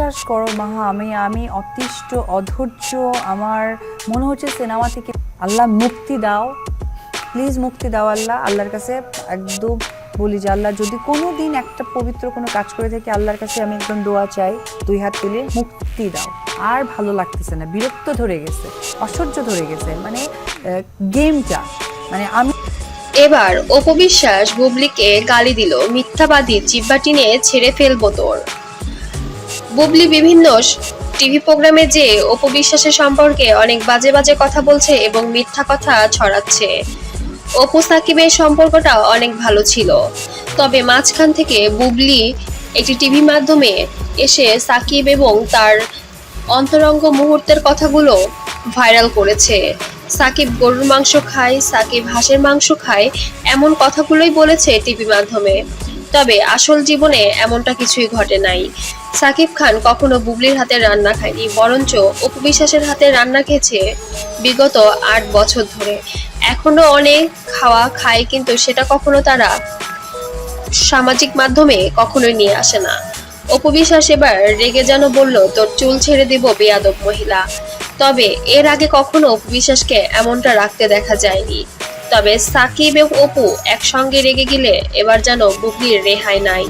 বিশ্বাস করো মাহা আমি আমি অতিষ্ঠ, অধৈর্য, আমার মনে হচ্ছে সিনেমা থেকে আল্লাহ মুক্তি দাও। প্লিজ মুক্তি দাও আল্লাহ, আল্লাহর কাছে একদম বলি যে আল্লাহ, যদি কোনো দিন একটা পবিত্র কোনো কাজ করে থাকি আল্লাহর কাছে আমি একদম দোয়া চাই, দুই হাত তুলে মুক্তি দাও। আর ভালো লাগতেছে না, বিরক্ত ধরে গেছে, অসহ্য ধরে গেছে মানে গেমটা মানে আমি এবার অপবিশ্বাস বুবলিকে গালি দিল, মিথ্যাবাদী জিব্বা টিনে ছেড়ে ফেলব তোর। বুবলি বিভিন্ন টিভি প্রোগ্রামে যে অপবিশ্বাসের সম্পর্কে অনেক বাজে বাজে কথা বলছে এবং মিথ্যা কথা ছড়াচ্ছে। অপু সাকিবের সম্পর্কটা অনেক ভালো ছিল। তবে মাঝখান থেকে বুবলি একটি টিভি মাধ্যমে এসে সাকিব এবং তার অন্তরঙ্গ মুহূর্তের কথাগুলো ভাইরাল করেছে। সাকিব গরুর মাংস খায়, সাকিব হাঁসের মাংস খায়, এমন কথাগুলোই বলেছে টিভি মাধ্যমে। তবে আসল জীবনে এমনটা কিছুই ঘটে নাই। সাকিব খান কখনো বুবলির হাতে রান্না খায়নি, বরঞ্চ উপবিশ্বাসের হাতে রান্না খেয়েছে বিগত আট বছর ধরে। এখনও অনেক খাওয়া খায়, কিন্তু সেটা কখনো তারা সামাজিক মাধ্যমে কখনোই নিয়ে আসে না। অপবিশ্বাস এবার রেগে যেন বলল, তোর চুল ছেড়ে দিব, বেয়াদব মহিলা। তবে এর আগে কখনো অপবিশ্বাসকে এমনটা রাখতে দেখা যায়নি। তবে সাকিব এবং অপু একসঙ্গে রেগে গেলে এবার যেন বুবলির রেহাই নাই।